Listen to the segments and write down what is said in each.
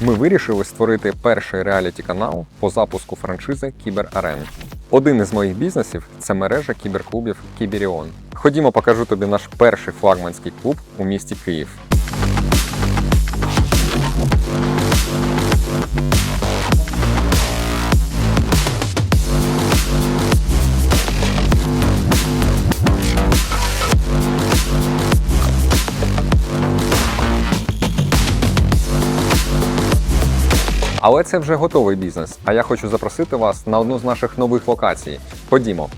Ми вирішили створити перший реаліті канал по запуску франшизи Кіберарен. Один із моїх бізнесів це мережа кіберклубів Кіберіон. Ходімо, покажу тобі наш перший флагманський клуб у місті Київ. Але це вже готовий бізнес. А я хочу запросити вас на одну з наших нових локацій. Ходімо.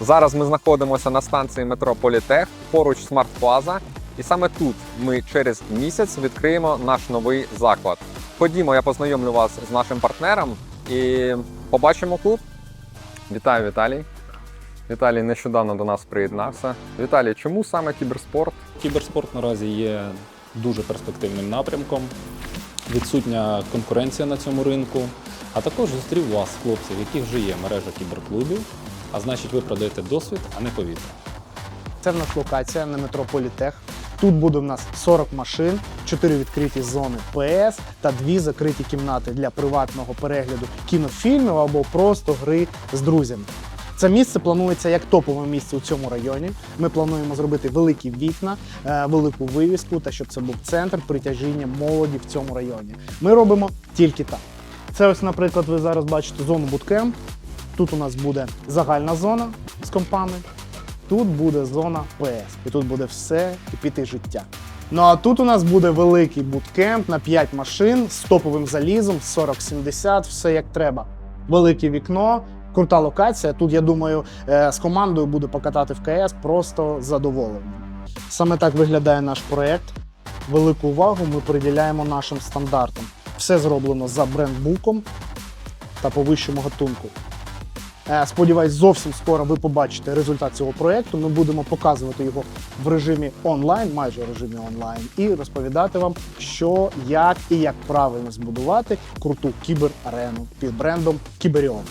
Зараз ми знаходимося на станції метро Політех поруч Смарт Плаза. І саме тут ми через місяць відкриємо наш новий заклад. Ходімо, я познайомлю вас з нашим партнером і побачимо клуб. Вітаю, Віталій. Віталій нещодавно до нас приєднався. Віталій, чому саме кіберспорт? Кіберспорт наразі є дуже перспективним напрямком, відсутня конкуренція на цьому ринку. А також зустрів вас, хлопців, в яких вже є мережа кіберклубів. А значить, ви продаєте досвід, а не повітря. Це в нас локація на метро Політех. Тут буде в нас 40 машин, 4 відкриті зони ПС та 2 закриті кімнати для приватного перегляду кінофільмів або просто гри з друзями. Це місце планується як топове місце у цьому районі. Ми плануємо зробити великі вікна, е, велику вивіску та щоб це був центр притяжіння молоді в цьому районі. Ми робимо тільки так. Це ось, наприклад, ви зараз бачите зону буткемп. Тут у нас буде загальна зона з компами. Тут буде зона ПС, і тут буде все кипіти життя. Ну а тут у нас буде великий буткемп на 5 машин з топовим залізом, 40-70, все як треба. Велике вікно, крута локація. Тут, я думаю, е, з командою буду покатати в КС просто задоволений. Саме так виглядає наш проект. Велику увагу ми приділяємо нашим стандартам. Все зроблено за брендбуком та по вищому гатунку. Е, Сподіваюсь, зовсім скоро ви побачите результат цього проєкту. Ми будемо показувати його в режимі онлайн, майже в режимі онлайн, і розповідати вам, що, як і як правильно збудувати круту кіберарену під брендом Кіберіон.